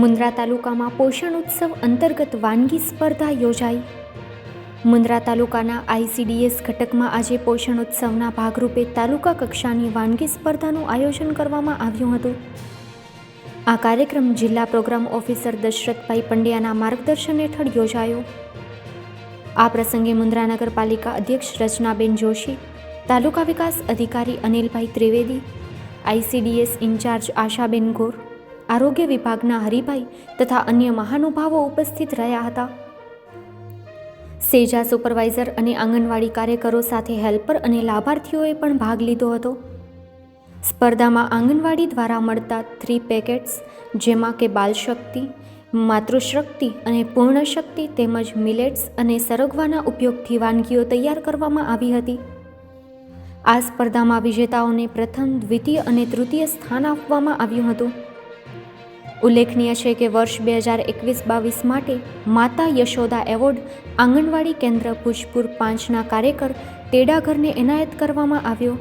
મુન્દ્રા તાલુકામાં પોષણ ઉત્સવ અંતર્ગત વાનગી સ્પર્ધા યોજાઈ. મુન્દ્રા તાલુકાના આઈસીડીએસ ઘટકમાં આજે પોષણ ઉત્સવના ભાગરૂપે તાલુકા કક્ષાની વાનગી સ્પર્ધાનું આયોજન કરવામાં આવ્યું હતું. આ કાર્યક્રમ જિલ્લા પ્રોગ્રામ ઓફિસર દશરથભાઈ પંડ્યાના માર્ગદર્શન હેઠળ યોજાયો. આ પ્રસંગે મુન્દ્રા નગરપાલિકા અધ્યક્ષ રચનાબેન જોશી, તાલુકા વિકાસ અધિકારી Anilbhai Trivedi, ICDS in charge Ashaben Gor આરોગ્ય વિભાગના હરિભાઈ તથા અન્ય મહાનુભાવો ઉપસ્થિત રહ્યા હતા. સેજા સુપરવાઇઝર અને આંગણવાડી કાર્યકરો સાથે હેલ્પર અને લાભાર્થીઓએ પણ ભાગ લીધો હતો. સ્પર્ધામાં આંગણવાડી દ્વારા મળતા થ્રી પેકેટ્સ, જેમાં કે બાલશક્તિ, માતૃશક્તિ અને પૂર્ણશક્તિ તેમજ મિલેટ્સ અને સરગવાના ઉપયોગથી વાનગીઓ તૈયાર કરવામાં આવી હતી. આ સ્પર્ધામાં વિજેતાઓને પ્રથમ, દ્વિતીય અને તૃતીય સ્થાન આપવામાં આવ્યું હતું. ઉલ્લેખનીય છે કે વર્ષ બે હજાર એકવીસ બાવીસ માટે માતા યશોદા એવોર્ડ આંગણવાડી કેન્દ્ર ભુજપુર પાંચના કાર્યકર તેડાગરને એનાયત કરવામાં આવ્યો.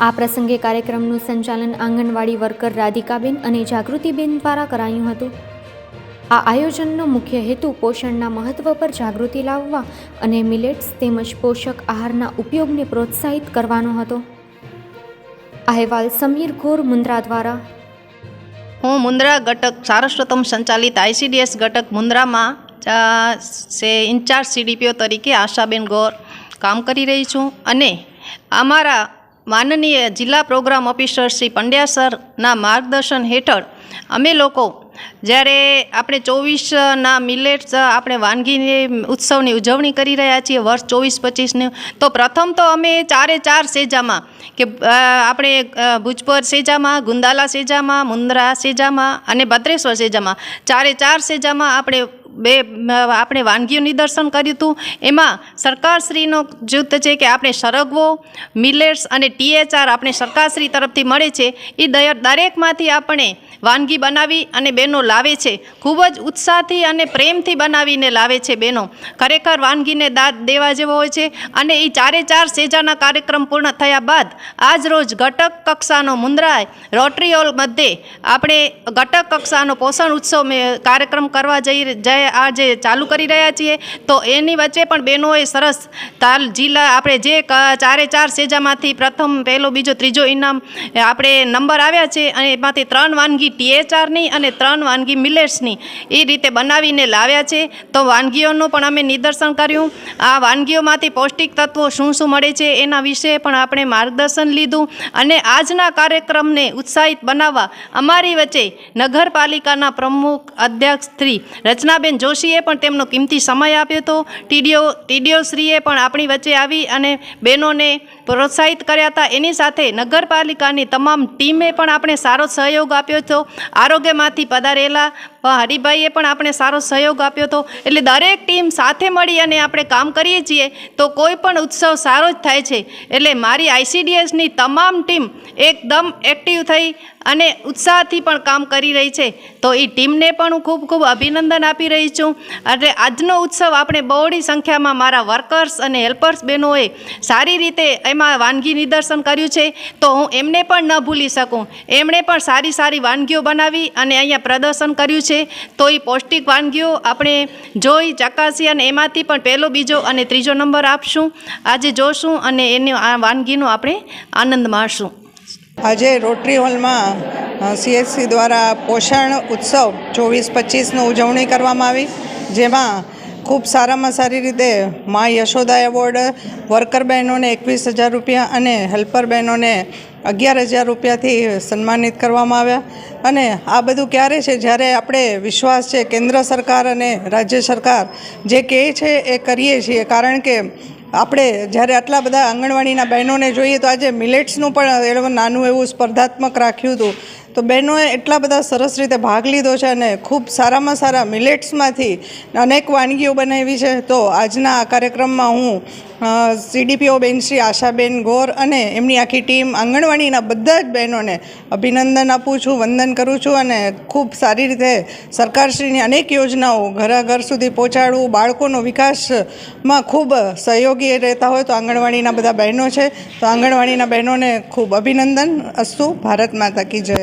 આ પ્રસંગે કાર્યક્રમનું સંચાલન આંગણવાડી વર્કર રાધિકાબેન અને જાગૃતિબેન દ્વારા કરાયું હતું. આ આયોજનનો મુખ્ય હેતુ પોષણના મહત્વ પર જાગૃતિ લાવવા અને મિલેટ્સ તેમજ પોષક આહારના ઉપયોગને પ્રોત્સાહિત કરવાનો હતો. અહેવાલ સમીર ઘોર મુન્દ્રા દ્વારા હું મુન્દ્રા ઘટક સારસ્વતમ સંચાલિત આઈસીડીએસ ઘટક મુન્દ્રામાં સે ઇન્ચાર્જ સીડીપીઓ તરીકે આશાબેન ગોર કામ કરી રહી છું અને અમારા માનનીય જિલ્લા પ્રોગ્રામ ઓફિસર શ્રી પંડ્યા સરના માર્ગદર્શન હેઠળ અમે લોકો જ્યારે આપણે ચોવીસના મિલેટ્સ, આપણે વાનગીની ઉત્સવની ઉજવણી કરી રહ્યા છીએ વર્ષ ચોવીસ પચીસની તો પ્રથમ તો અમે ચારે ચાર સેજામાં કે આપણે ભુજપર સેજામાં, ગુંદાલા સેજામાં મુન્દ્રા સેજામાં અને ભદ્રેશ્વર સેજામાં ચારે ચાર સેજામાં આપણે બે આપણે વાનગીઓ નિદર્શન કર્યું હતું. એમાં સરકારશ્રીનો જૂથ છે કે આપણે સરગવો, મિલેટ્સ અને ટીએચઆર આપણે સરકારશ્રી તરફથી મળે છે. એ દરેકમાંથી આપણે વાનગી બનાવી અને બહેનો લાવે છે. ખૂબ જ ઉત્સાહથી અને પ્રેમથી બનાવીને લાવે છે બહેનો. ખરેખર વાનગીને દાદ દેવા જેવો હોય છે અને એ ચારે ચાર સેજાના કાર્યક્રમ પૂર્ણ થયા બાદ આજ રોજ ઘટક કક્ષાનો મુન્દ્રાય રોટરી હોલ મધ્યે આપણે ઘટક કક્ષાનો પોષણ ઉત્સવ કાર્યક્રમ કરવા જઈ આજે ચાલુ કરી રહ્યા છીએ, તો એની વચ્ચે પણ બહેનોએ સરસ તાલ જિલ્લા આપણે જે ચારે ચાર સેજામાંથી પ્રથમ, પહેલો, બીજો, ત્રીજો ઇનામ આપણે નંબર આવ્યા છે અને એમાંથી ત્રણ વાનગી ટીએચઆરની અને ત્રણ વાનગી મિલેટ્સની એ રીતે બનાવીને લાવ્યા છે. તો વાનગીઓનું પણ અમે નિદર્શન કર્યું. આ વાનગીઓમાંથી પૌષ્ટિક તત્વો શું શું મળે છે એના વિશે પણ આપણે માર્ગદર્શન લીધું અને આજના કાર્યક્રમને ઉત્સાહિત બનાવવા અમારી વચ્ચે નગરપાલિકાના પ્રમુખ અધ્યક્ષ શ્રી રચનાબેન જોશીએ પણ તેમનો કિંમતી સમય આપ્યો હતો. ટીડીઓ ટીડીઓશ્રીએ પણ આપણી વચ્ચે આવી અને બહેનોને પ્રોત્સાહિત કર્યા હતા. એની સાથે નગરપાલિકાની તમામ ટીમે પણ આપણે સારો સહયોગ આપ્યો હતો. આરોગ્યમાંથી પધારેલા હરિભાઈએ પણ આપણે સારો સહયોગ આપ્યો હતો. એટલે દરેક ટીમ સાથે મળી અને આપણે કામ કરીએ છીએ તો કોઈ પણ ઉત્સવ સારો જ થાય છે. એટલે મારી આઈસીડીએસની તમામ ટીમ એકદમ એક્ટિવ થઈ અને ઉત્સાહથી પણ કામ કરી રહી છે. તો એ ટીમને પણ હું ખૂબ ખૂબ અભિનંદન આપી રહી છું. એટલે આજનો ઉત્સવ આપણે બહોળી સંખ્યામાં મારા વર્કર્સ અને હેલ્પર્સ બહેનોએ સારી રીતે એમાં વાનગી નિદર્શન કર્યું છે. તો હું એમને પણ ન ભૂલી શકું. એમણે પણ સારી સારી વાનગીઓ બનાવી અને અહીંયા પ્રદર્શન કર્યું છે. તો એ પૌષ્ટિક વાનગીઓ આપણે જોઈ, ચકાસી અને એમાંથી પણ પહેલો, બીજો અને ત્રીજો નંબર આપશું. આજે જોશું અને એની આ વાનગીનો આપણે આનંદ માણશું. આજે રોટરી હોલમાં સીએસસી દ્વારા પોષણ ઉત્સવ ચોવીસ પચીસનું ઉજવણી કરવામાં આવી, જેમાં ખૂબ સારામાં સારી રીતે મા યશોદા એવોર્ડ, વર્કર બહેનોને એકવીસ હજાર રૂપિયા અને હેલ્પર બહેનોને અગિયાર હજાર રૂપિયાથી સન્માનિત કરવામાં આવ્યા. અને આ બધું ક્યારે છે? જ્યારે આપણે વિશ્વાસ છે, કેન્દ્ર સરકાર અને રાજ્ય સરકાર જે કહે છે એ કરીએ છીએ. કારણ કે આપણે જ્યારે આટલા બધા આંગણવાડીના બહેનોને જોઈએ તો આજે મિલેટ્સનું પણ એ લોકો નાનું એવું સ્પર્ધાત્મક રાખ્યું હતું. તો બહેનોએ એટલા બધા સરસ રીતે ભાગ લીધો છે અને ખૂબ સારામાં સારા મિલેટ્સમાંથી અનેક વાનગીઓ બનાવી છે. તો આજના આ કાર્યક્રમમાં હું સીડીપીઓ બેન શ્રી આશાબેન ગોર અને એમની આખી ટીમ આંગણવાડીના બધા જ બહેનોને અભિનંદન આપું છું, વંદન કરું છું અને ખૂબ સારી રીતે સરકારશ્રીની અનેક યોજનાઓ ઘરા ઘર સુધી પહોંચાડવું, બાળકોનો વિકાસમાં ખૂબ સહયોગી રહેતા હોય તો આંગણવાડીના બધા બહેનો છે. તો આંગણવાડીના બહેનોને ખૂબ અભિનંદન અસ્તુ, ભારત માતા કી જય.